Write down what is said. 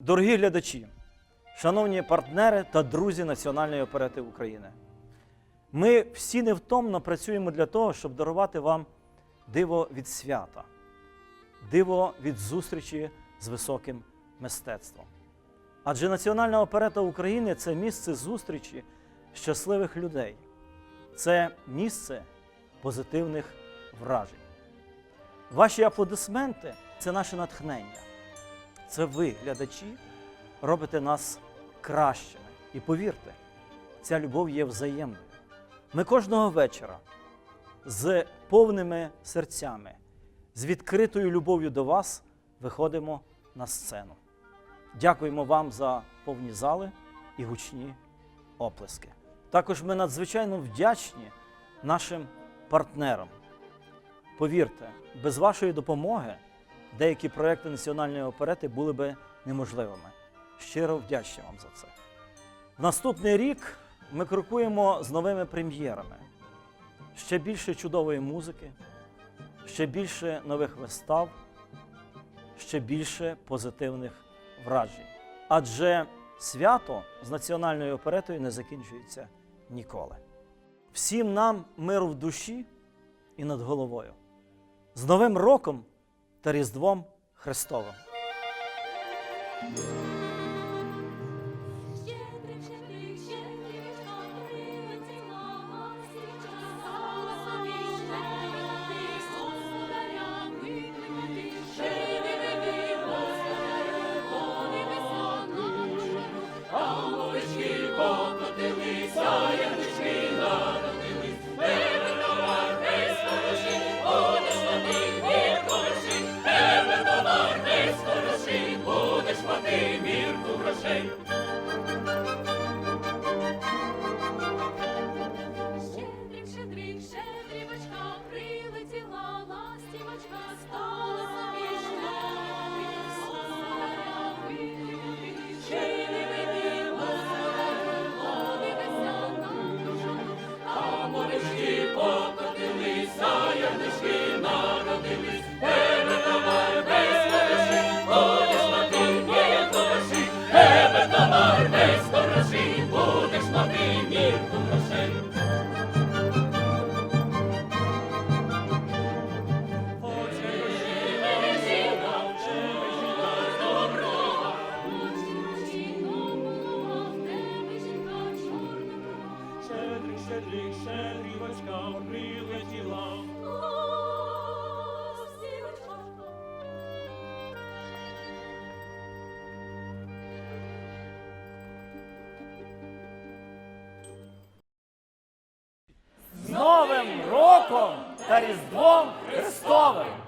Дорогі глядачі, шановні партнери та друзі Національної оперети України, ми всі невтомно працюємо для того, щоб дарувати вам диво від свята, диво від зустрічі з високим мистецтвом. Адже Національна оперета України це місце зустрічі щасливих людей, це місце позитивних вражень. Ваші аплодисменти це наше натхнення. Це ви, глядачі, робите нас кращими. І повірте, ця любов є взаємною. Ми кожного вечора з повними серцями, з відкритою любов'ю до вас виходимо на сцену. Дякуємо вам за повні зали і гучні оплески. Також ми надзвичайно вдячні нашим партнерам. Повірте, без вашої допомоги деякі проекти національної оперети були би неможливими. Щиро вдячні вам за це. Наступний рік ми крокуємо з новими прем'єрами. Ще більше чудової музики, ще більше нових вистав, ще більше позитивних вражень. Адже свято з національною оперетою не закінчується ніколи. Всім нам миру в душі і над головою. З Новим роком та Різдвом Христовим! Щедрик, щедрівочка прилетіла. З Новим роком та Різдвом Христовим!